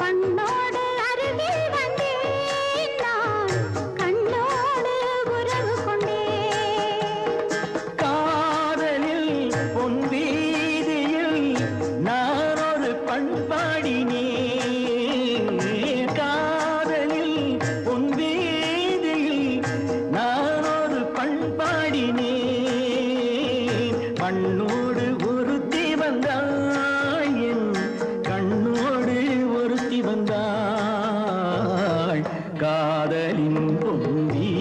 பண்ணா 不努力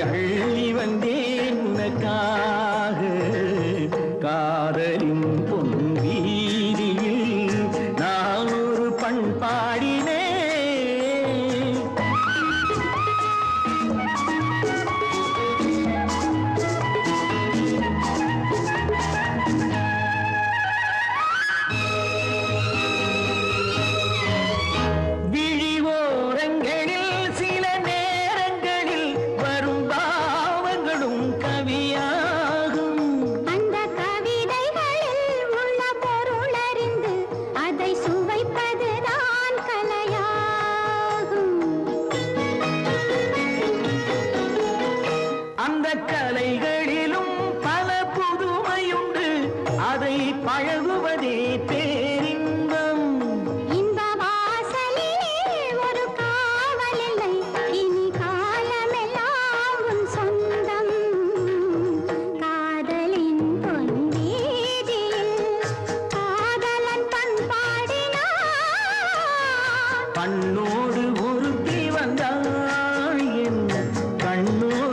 அள்ளி வந்தேன் உனக்கா? அதை பழகுவதே பேரின்பம். இந்த வாசலிலே ஒரு காவல் இல்லை. இனி காலமெல்லாம் உன் சொந்தம். காதலின் பொன்வீதியில் காதலன் பண்பாடினா. கண்ணோடு ஒருத்தி வந்தாள் கண்ணோடு